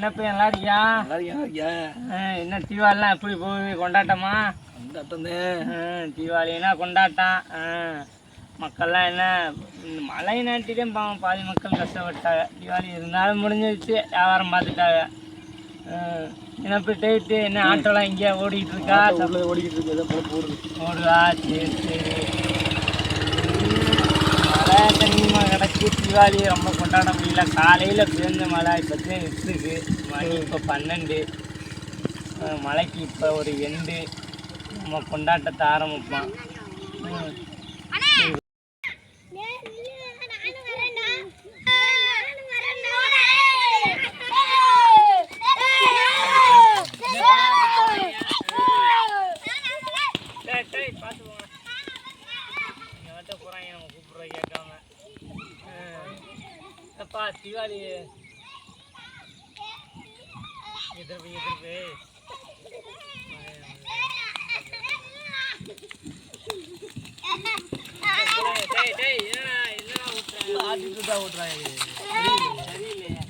என்னப்பா நல்லா இருக்கியா நல்லா இருக்கியா என்ன தீபாவளிலாம் எப்படி போகுது கொண்டாட்டமா? கொண்டாட்டமே தீபாவளினா கொண்டாட்டம். மக்கள்லாம் என்ன மழை நாட்டிலையும் பாவம் பாதி மக்கள் கஷ்டப்பட்டாங்க. தீபாவளி இருந்தாலும் முடிஞ்சிருச்சு வியாபாரம் பார்த்துட்டாங்க. என்ன இப்போ டேட்டு என்ன ஆட்டோலாம் இங்கேயா ஓடிக்கிட்டு இருக்கா? ஓடிக்கிட்டு இருக்கு ஓடுதா சரி சரி. மழை தண்ணியமாக கிடச்சி தீபாவளி ரொம்ப கொண்டாட முடியல. காலையில் பேர்ந்த மழை இப்போ தான் விட்டுருக்கு மணி இப்போ பன்னெண்டு. மழைக்கு இப்போ ஒரு எண்டு. நம்ம கொண்டாட்டத்தை ஆரம்பிப்போம் ம். டேய், டேய், பார்த்து போங்க. இங்க வந்துட்டு கூப்பிட்ற நம்ம கூப்பிடுறோம் கேட்காம. அப்பா, தீபாவளி எதிர்ப்பு எதிர்ப்பு டேய், டேய், என்னடா, என்னடா ஊத்துறாங்க? ஆட்டிட்டு தான் ஓட்டுறாங்க சரியில்லையே.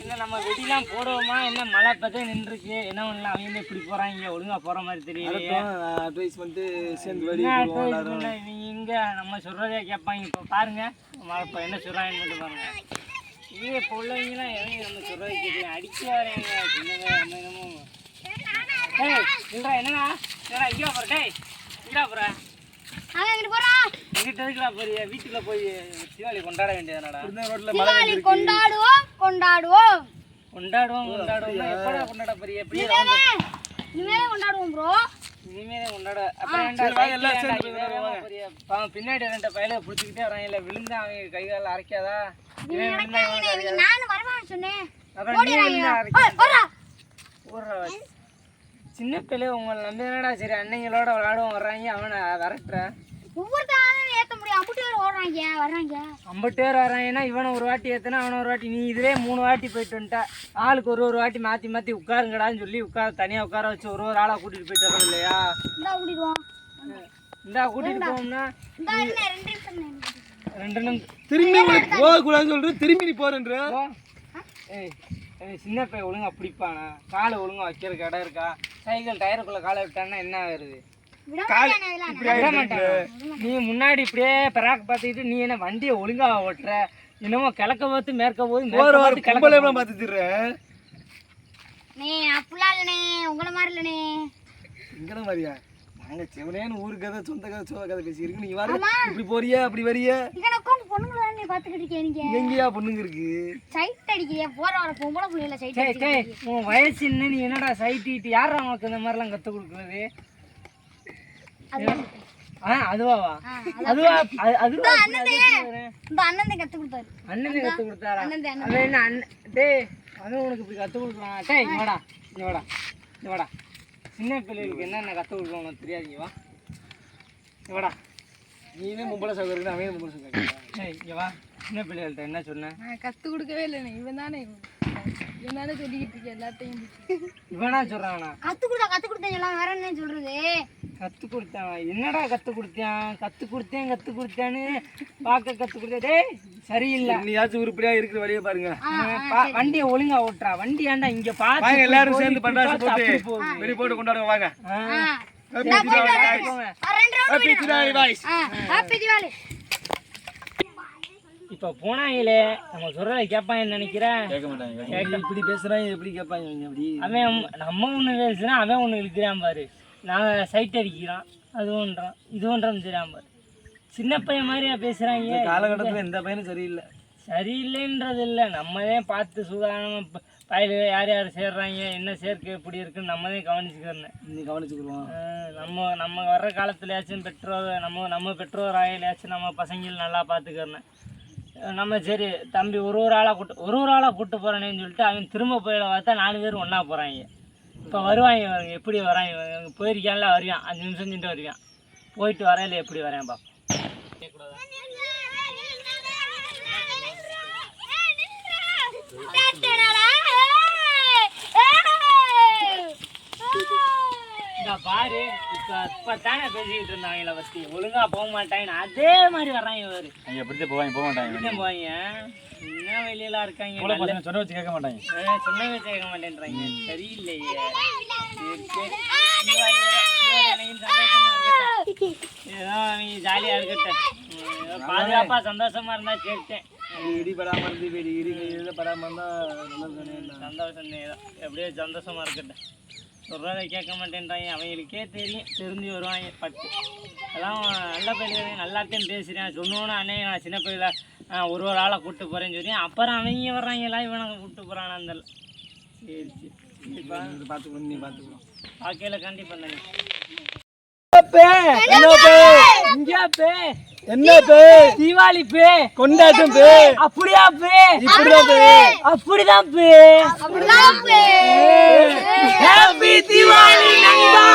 என்ன நம்ம வெடிலாம் போடுவோமா? என்ன மழை பத்தே நின்றுருக்கு என்ன பண்ணலாம் அவங்க இப்படி போறாங்க? ஒழுங்கா போற மாதிரி தெரியலையே. அட்வைஸ் பண்ணிட்டு சேர்ந்து வெடி இங்க நம்ம சொல்றதே கேட்பாங்க இப்போ பாருங்க. நம்ம இப்போ என்ன சொல்றாங்கன்னு மட்டும் பாருங்க. இது இப்போ உள்ளவங்கலாம் எவங்க நம்ம சொல்றது கேட்குறேன் அடிக்க வராங்க. சின்னதா நம்ம என்னமோ டேய் இல்லடா என்னடா? என்னடா? இங்கே போற. டேய் இங்கடா போற. எங்கிட்ட இருக்கிறா போறிய? வீட்டுல போய் தீபாவளி கொண்டாட வேண்டியதுனடா ரோட்ல தீபாவளி கொண்டாடுவோம் கொண்டாடுவோம் கொண்டாடுவோம். கொண்டாடுவோம் எப்படா கொண்டாட போறிய எப்படி இனிமேலே கொண்டாடுவோம் ப்ரோ கொண்டாட அப்புறம் பின்னாடி ரெண்டு பையில பிடிச்சிக்கிட்டே வராங்கல்ல விழுந்தா அவங்க கை கால அரைக்காதா? நானும் வரமான்னு சொன்னேன். சின்ன பிள்ளை உங்களை நம்பி என்னடா சரி அன்னைங்களோட விளையாடுவோம் வர்றாங்க. அவனை விரட்டுற. ஒவ்வொருத்தாலும் ஏத்த முடியும். அம்புட்டு பேர் ஓடுறாங்க வர்றாங்க. ஐம்பது பேர் வராங்கன்னா இவனை ஒரு வாட்டி ஏத்தனா அவனை ஒரு வாட்டி. நீ இதுவே மூணு வாட்டி போயிட்டு வந்துட்ட. ஆளுக்கு ஒரு ஒரு வாட்டி மாற்றி மாற்றி உட்காருங்கடான்னு சொல்லி உட்கார தனியாக உட்கார வச்சு ஒரு ஒரு ஆளாக கூட்டிகிட்டு போயிட்டு வரோம் இல்லையா? இந்தா கூட்டிகிட்டு என்ன ரெண்டு நிமிஷம் திரும்பி போகக்கூடாதுன்னு சொல்லிட்டு திரும்பி நீ போறேன்ற போ. ஏய் சின்ன பையன் ஒழுங்கா பிடிப்பானா? காலை ஒழுங்கா வைக்கிறதுக்கு இடம் இருக்கா? சைக்கிள் டயருக்குள்ள காலை விட்டான்னா என்ன ஆகுறது? விட மாட்டானா? நீ முன்னாடி இப்படியே பராக் பார்த்துக்கிட்டு நீ என்ன வண்டியை ஒழுங்கா ஓட்டுற? என்னமோ கிழக்க பார்த்து மேற்க போது மேற்க வாரம் திடுறேன் நே அப்படிலாம் இல்லைண்ணே. உங்களை மாதிரி இல்லைண்ணே. இங்கன மாதிரியா நாங்க செவனேன்னு ஊரு கதை சொந்த கதை சோக கதை பேசியிருக்கு நீங்க வர. இப்படி போறியா? அப்படி வரியா? இங்கே உட்காந்து பொண்ணுங்களை நீ இருக்கீங்க எங்கேயா பொண்ணுங்க இருக்கு? சைட் அடிக்கிறீங்க போற வர பொம்பளை புள்ளையில சைட் டேய் டேய் உன் வயசு என்ன நீ என்னடா சைட்டிட்டு யாரா உனக்கு இந்த மாதிரிலாம் கற்றுக் கொடுக்குறது? அதுவாவா அதுவா அது அதுவா அது அண்ணன் கத்து கொடுத்தாரு. அண்ணன் கத்து கொடுத்தாரா? அவன் என்ன அண்ணன் டேய் அவன் உனக்கு இப்படி கத்து கொடுக்குறான்? டேய் இங்க வாடா இங்க வாடா இங்க வாடா. சின்ன பிள்ளைகளுக்கு என்னென்ன கத்து கொடுக்கணும் உனக்கு தெரியாது இங்க வா. இங்க வாடா. நீனே பொம்பளை சகோதரன் அவன் பொம்பளை சகோதரன் டேய் இங்க வா. சின்ன பிள்ளைகள்ட்ட என்ன சொன்னேன் நான் கத்து கொடுக்கவே இல்லைண்ணே இவன் தானே இவன். தானே சொல்லிக்கிட்டு இருக்கேன் எல்லாத்தையும் இவனா சொல்றானா? கத்து கொடுத்தா கத்து கொடுத்தேன் எல்லாம் வேற என்ன சொல்றது? கத்து கொடுத்தான் என்னடா கத்து கொடுத்தான் கத்து கொடுத்தேன் கத்து கொடுத்தேன்னு பார்க்க கத்து கொடுத்தேன் டேய் சரியில்லை. நீயாச்சும் உருப்படியா இருக்கிற வழியை பாருங்க. பா- வண்டியை ஒழுங்கா ஓட்டுறா. வண்டி ஏன்டா இங்க பாத்து வாங்க இப்படி எல்லாரும் சேர்ந்து பண்டாசு பார்த்து போட்டு. வெடி போட்டு கொண்டாடுவோம் வாங்க. இப்ப போனாங்களே நம்ம சொல்றத கேட்பான்னு நினைக்கிறேன். கேட்க மாட்டாங்க இப்படி பேசுறாங்க எப்படி கேட்பாங்க அவன் நம்ம ஒண்ணு பேசுனா அவன் ஒண்ணு இழுக்கிறான் பாரு. நான் சைட் அடிக்கிறான் அது ஒன்றான் இது ஒன்றான் தெரியாம. சின்ன பையன் மாதிரியா பேசுறாங்க. காலகட்டத்துல எந்த பையனும் சரியில்லை. சரியில்லைன்றது இல்லை. நம்மளே பார்த்து சுதாரணமாக பயில யார் யார் சேர்றாங்க என்ன சேர்க்கை எப்படி இருக்குன்னு நம்மளே கவனிச்சுக்கிறேன் நீ கவனிச்சுக்குருவோம் நம்ம நம்ம வர்ற காலத்துலயாச்சும் பெற்றோர் நம்ம நம்ம பெற்றோர் ஆகலையாச்சும் நம்ம பசங்கள் நல்லா பார்த்துக்கிறேன் நம்ம சரி தம்பி ஒரு ஒரு ஆளாக கூட்டு ஒரு ஒரு ஆளாக கூட்டு போகிறேன்னு சொல்லிட்டு அவன் திரும்ப போயிட பார்த்தா நாலு பேர் ஒன்றா போகிறாங்க இப்போ வருவாங்க இவங்க எப்படி வரான் இவங்க போயிருக்கான்ல வருவான். அஞ்சு நிமிஷம் செஞ்சுட்டு வருவான். போயிட்டு வரையில எப்படி வரேன் பாப்பா கேட்கக்கூடாது பாரு இப்போ இப்போ தானே பேசிக்கிட்டு இருந்தாங்களே பற்றி ஒழுங்கா போக மாட்டாங்க அதே மாதிரி வர்றாங்க இவரு. போவாங்க போக மாட்டாங்க போவாங்க? என்ன வெளியில இருக்காங்க சொன்ன வச்சு கேட்க மாட்டாங்க. சொன்ன வச்சு கேட்க மாட்டேன்றாங்க. சரியில்லையே. ஏதோ அவங்க ஜாலியா இருக்கட்டும். பாதுகாப்பா சந்தோஷமா இருந்தா கேட்டேன். இடி படாம இருந்து வெடி இடி படாம இருந்தா சந்தோஷம் ஏதோ எப்படியோ சந்தோஷமா இருக்கட்டும். சொல்றதை கேட்க மாட்டேன்றாங்க. அவங்களுக்கே தெரியும் திரும்பி வருவாங்க. பட்டு அதான் நல்ல பையன் நல்லாத்தையும் பேசுகிறேன் சொன்னோன்னு அண்ணே நான் சின்ன பையில ஒரு ஒரு ஆளை கூப்பிட்டு போகிறேன்னு சொல்லி அப்புறம் அவங்க வர்றாங்களா இவனை கூப்பிட்டு போகிறான் அந்த சரி சரி. பார்த்துக்கணும் நீ பார்த்துக்கணும் வாழ்க்கையில் கண்டிப்பாக தானே என்ன பே. என்ன பே? தீபாவளி பே. கொண்டாட்டம் பே. அப்படியா பே. இப்படிதான் பே. அப்படிதான் பே. அப்படிதான் பே. ஹாப்பி தீபாவளி நண்பா.